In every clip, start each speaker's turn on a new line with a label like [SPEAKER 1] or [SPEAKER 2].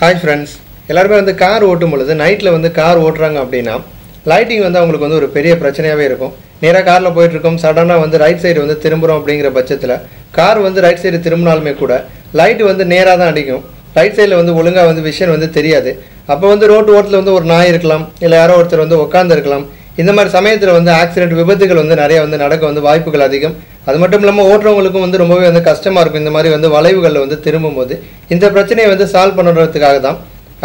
[SPEAKER 1] Hi friends எல்லாருமே வந்து car ஓட்டும் பொழுது நைட்டில் வந்து கார் ஓட்டுறாங்க அப்படின்னா லைட்டிங் வந்து அவங்களுக்கு வந்து ஒரு பெரிய பிரச்சனையாகவே இருக்கும். நேராக காரில் போயிட்டுருக்கோம் சடனாக வந்து ரைட் சைடு வந்து திரும்புகிறோம் அப்படிங்கிற பட்சத்தில் கார் வந்து ரைட் சைடு திரும்பினாலுமே கூட லைட்டு வந்து நேராக தான் அடிக்கும். ரைட் சைடில் வந்து ஒழுங்காக வந்து விஷயம் வந்து தெரியாது. அப்போ வந்து ரோட்டு ஓரத்தில் வந்து ஒரு நாய் இருக்கலாம். இல்லை யாரோ ஒருத்தர் வந்து உட்காந்து இருக்கலாம். இந்த மாதிரி சமயத்தில் வந்து ஆக்சிடென்ட் விபத்துகள் வந்து நிறைய வந்து நடக்க வந்து வாய்ப்புகள் அதிகம். அது மட்டும் இல்லாமல் ஓட்டுறவங்களுக்கும் வந்து ரொம்பவே வந்து கஷ்டமாக இருக்கும். இந்த மாதிரி வந்து வளைவுகளில் வந்து திரும்பும்போது. இந்த பிரச்சனையை வந்து சால்வ் பண்ணுறதுக்காக தான்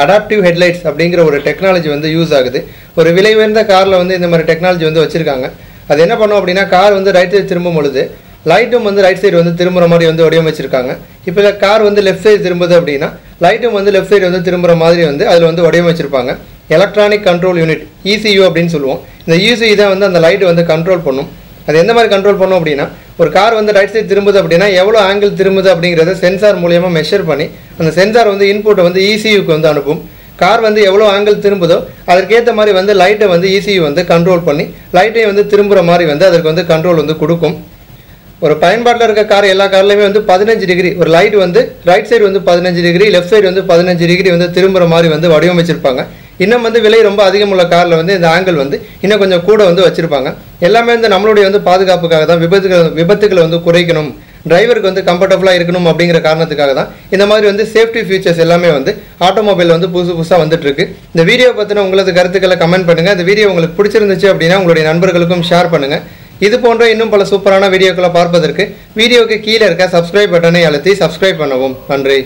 [SPEAKER 1] அடாப்டிவ் ஹெட்லைட்ஸ் அப்படிங்கிற ஒரு டெக்னாலஜி வந்து யூஸ் ஆகுது. ஒரு விலை உயர்ந்த காரில் வந்து இந்த மாதிரி டெக்னாலஜி வந்து வச்சுருக்காங்க. அது என்ன பண்ணும் அப்படின்னா கார் வந்து ரைட் சைடு திரும்பும் பொழுது லைட்டும் வந்து ரைட் சைடு வந்து திரும்புகிற மாதிரி வந்து வடிவமைச்சிருக்காங்க. இப்போ கார் வந்து லெஃப்ட் சைடு திரும்புது அப்படின்னா லைட்டும் வந்து லெஃப்ட் சைடு வந்து திரும்புகிற மாதிரி வந்து அதில் வந்து வடிவமைச்சிருப்பாங்க. எலக்ட்ரானிக் கண்ட்ரோல் யூனிட் இசியூ அப்படின்னு சொல்லுவோம். இந்த இசியூ தான் வந்து அந்த லைட்டை வந்து கண்ட்ரோல் பண்ணும். அது எந்த மாதிரி கண்ட்ரோல் பண்ணும் அப்படின்னா ஒரு கார் வந்து ரைட் சைடு திரும்புது அப்படின்னா எவ்வளோ ஆங்கிள் திரும்புது அப்படிங்கிறத சென்சார் மூலியமாக மெஷர் பண்ணி அந்த சென்சார் வந்து இன்புட்டை வந்து இசியூக்கு வந்து அனுப்பும். கார் வந்து எவ்வளோ ஆங்கிள் திரும்புதோ அதற்கேற்ற மாதிரி வந்து லைட்டை வந்து இசியூ வந்து கண்ட்ரோல் பண்ணி லைட்டையும் வந்து திரும்புகிற மாதிரி வந்து அதற்கு வந்து கண்ட்ரோல் வந்து கொடுக்கும். ஒரு பயன்பாட்டில் இருக்க கார் எல்லா கார்லையுமே வந்து பதினஞ்சு டிகிரி ஒரு லைட் வந்து ரைட் சைடு வந்து பதினஞ்சு டிகிரி லெஃப்ட் சைடு வந்து பதினஞ்சு டிகிரி வந்து திரும்புகிற மாதிரி வந்து வடிவமைச்சிருப்பாங்க. இன்னும் வந்து விலை ரொம்ப அதிகமுள்ள காரில் வந்து இந்த ஆங்கிள் வந்து இன்னும் கொஞ்சம் கூட வந்து வச்சுருப்பாங்க. எல்லாமே வந்து நம்மளுடைய வந்து பாதுகாப்புக்காக தான் விபத்துகள் விபத்துகளை வந்து குறைக்கணும் டிரைவருக்கு வந்து கம்ஃபர்டபுளாக இருக்கணும் அப்படிங்கிற காரணத்துக்காக தான் இந்த மாதிரி வந்து சேஃப்டி ஃபீச்சர்ஸ் எல்லாமே வந்து ஆட்டோமொபைல் வந்து புதுசு புதுசாக வந்துட்டுருக்கு. இந்த வீடியோ பற்றின உங்களது கருத்துக்களை கமெண்ட் பண்ணுங்கள் இந்த வீடியோ உங்களுக்கு பிடிச்சிருந்துச்சு அப்படின்னா உங்களுடைய நண்பர்களுக்கும் ஷேர் பண்ணுங்கள் இது போன்ற இன்னும் பல சூப்பரான வீடியோக்களை பார்ப்பதற்கு வீடியோக்கு கீழே இருக்க சப்ஸ்கிரைப் பட்டனை அழுத்தி சப்ஸ்கிரைப் பண்ணவும். நன்றி.